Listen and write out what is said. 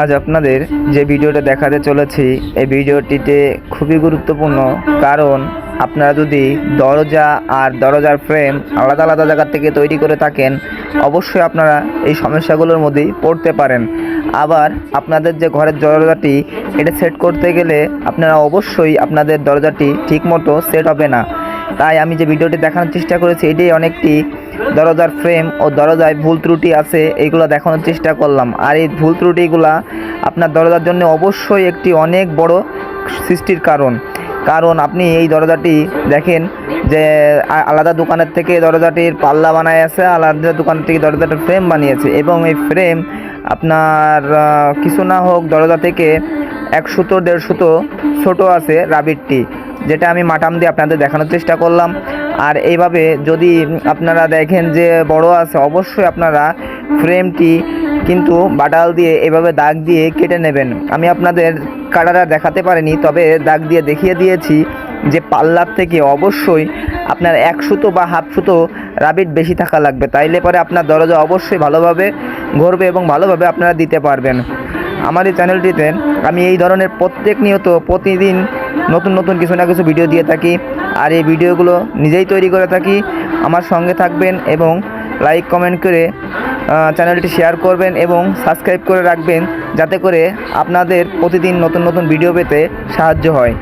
আজ আপনাদের যে ভিডিওটা দেখাতে চলেছি, এই ভিডিওটিতে খুবই গুরুত্বপূর্ণ কারণ আপনারা যদি দরজা আর দরজার ফ্রেম আলাদা আলাদা জায়গা থেকে তৈরি করে থাকেন, অবশ্যই আপনারা এই সমস্যাগুলোর মধ্যেই পড়তে পারেন। আবার আপনাদের যে ঘরের দরজাটি, এটা সেট করতে গেলে আপনারা অবশ্যই আপনাদের দরজাটি ঠিকমতো সেট হবে না। তাই আমি যে ভিডিওটি দেখানোর চেষ্টা করেছি, এটাই অনেকটি দরজার ফ্রেম ও দরজায় ভুল ত্রুটি আছে এইগুলো দেখানোর চেষ্টা করলাম। আর এই ভুল ত্রুটিগুলা আপনার দরজার জন্য অবশ্যই একটি অনেক বড় সৃষ্টির কারণ। কারণ আপনি এই দরজাটি দেখেন যে আলাদা দোকানের থেকে দরজাটির পাল্লা বানায় আছে, আলাদা দোকান থেকে দরজাটার ফ্রেম বানিয়েছে এবং এই ফ্রেম আপনার কিছু না হোক দরজা থেকে এক সুতো, দেড় সুতো ছোটো আছে রাবিরটি যেটা আমি মাটাম দিয়ে আপনাদের দেখানোর চেষ্টা করলাম। আর এইভাবে যদি আপনারা দেখেন যে বড় আছে, অবশ্যই আপনারা ফ্রেমটি কিন্তু বাটাল দিয়ে এভাবে দাগ দিয়ে কেটে নেবেন। আমি আপনাদের কাটাটা দেখাতে পারিনি, তবে দাগ দিয়ে দেখিয়ে দিয়েছি যে পাল্লার থেকে অবশ্যই আপনার এক সুতো বা হাফ সুতো রাবিট বেশি থাকা লাগবে। তাইলে পরে আপনার দরজা অবশ্যই ভালোভাবে ঘুরবে এবং ভালোভাবে আপনারা দিতে পারবেন। আমার এই চ্যানেলটিতে আমি এই ধরনের প্রত্যেক নিয়ত প্রতিদিন নতুন নতুন কিছু না কিছু ভিডিও দিয়ে থাকি। আর এই ভিডিওগুলো নিজেই তৈরি করে থাকি। আমার সঙ্গে থাকবেন এবং লাইক কমেন্ট করে চ্যানেলটি শেয়ার করবেন এবং সাবস্ক্রাইব করে রাখবেন। যাতে করে আপনাদের প্রতিদিন নতুন নতুন ভিডিও পেতে সাহায্য হয়।